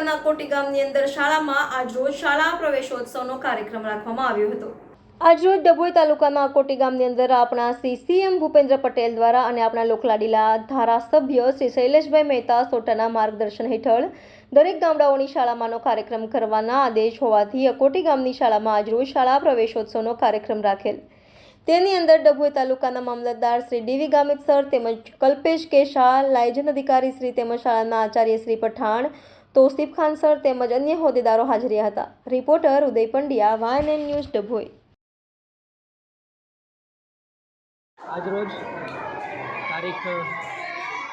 તાલુકાના કોટી ગામની અંદર શાળામાં આજરોજ શાળા પ્રવેશોત્સવનો કાર્યક્રમ રાખવામાં આવ્યો હતો. આજરોજ ડભોઈ તાલુકાના કોટી ગામની અંદર આપણા શ્રી સીએમ ભૂપેન્દ્ર પટેલ દ્વારા અને આપણા લોકલાડીલા ધારાસભ્ય શ્રી શૈલેષભાઈ મહેતા સોટાના માર્ગદર્શન હેઠળ દરેક ગામડાઓની શાળામાંનો કાર્યક્રમ કરવાના આદેશ હોવાથી અકોટી ગામની શાળામાં આજરોજ શાળા પ્રવેશોત્સવનો કાર્યક્રમ રાખેલ. તેની અંદર ડભોઈ તાલુકાના મામલતદાર Shri D V Gamit sir તેમજ કલ્પેશ કે શાહ લાયજન અધિકારી શ્રી તેમજ શાળાના આચાર્ય શ્રી પઠાણ તોસીફ ખાન સર તેમજ અન્ય હોદ્દેદારો હાજર હતા. Reporter Uday Pandya, YNN news Dabhoi. આજરોજ તારીખ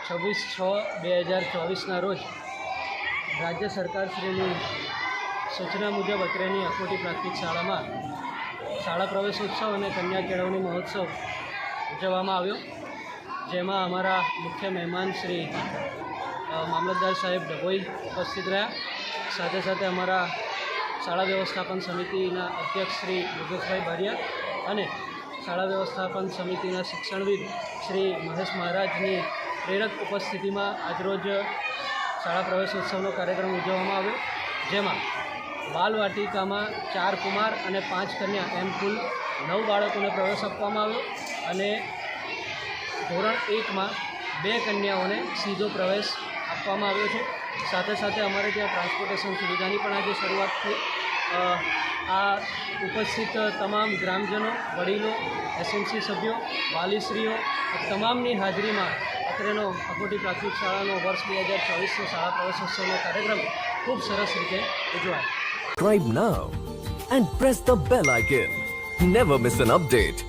છવ્વીસ છ બે હજાર ચોવીસના રોજ રાજ્ય સરકારશ્રીની સૂચના મુજબ અત્રેની અકોટી પ્રાથમિક શાળામાં શાળા પ્રવેશોત્સવ અને કન્યા કેળવણી મહોત્સવ ઉજવવામાં આવ્યો. જેમાં અમારા મુખ્ય મહેમાન શ્રી મામલતદાર સાહેબ ડભોઈ ઉપસ્થિત રહ્યા. સાથે સાથે અમારા શાળા વ્યવસ્થાપન સમિતિના અધ્યક્ષ શ્રી યોગેશભાઈ બારિયા અને શાળા વ્યવસ્થાપન સમિતિના શિક્ષણવિદ શ્રી મહેશ મહારાજની પ્રેરક ઉપસ્થિતિમાં આજરોજ શાળા પ્રવેશોત્સવનો કાર્યક્રમ ઉજવવામાં આવ્યો, જેમાં બાલવાટિકામાં ચાર કુમાર અને પાંચ કન્યા એમ કુલ નવ બાળકોને પ્રવેશ આપવામાં આવ્યો અને ધોરણ એકમાં બે કન્યાઓને સીધો પ્રવેશ આપવામાં આવ્યો છે સાથે સાથે અમારે ત્યાં ટ્રાન્સપોર્ટેશન સુવિધાની પણ આજે શરૂઆત થઈ આ ઉપસ્થિત તમામ ગ્રામજનો, વડીલો એસએમસી સભ્યો, વાલીશ્રીઓ તમામની હાજરીમાં અત્રેનો અકોટી પ્રાથમિક શાળાનો વર્ષ બે હજાર ચોવીસનો શાળા પ્રવેશોત્સવનો કાર્યક્રમ ખૂબ સરસ રીતે ઉજવાય Subscribe now and press the bell icon. Never miss an update.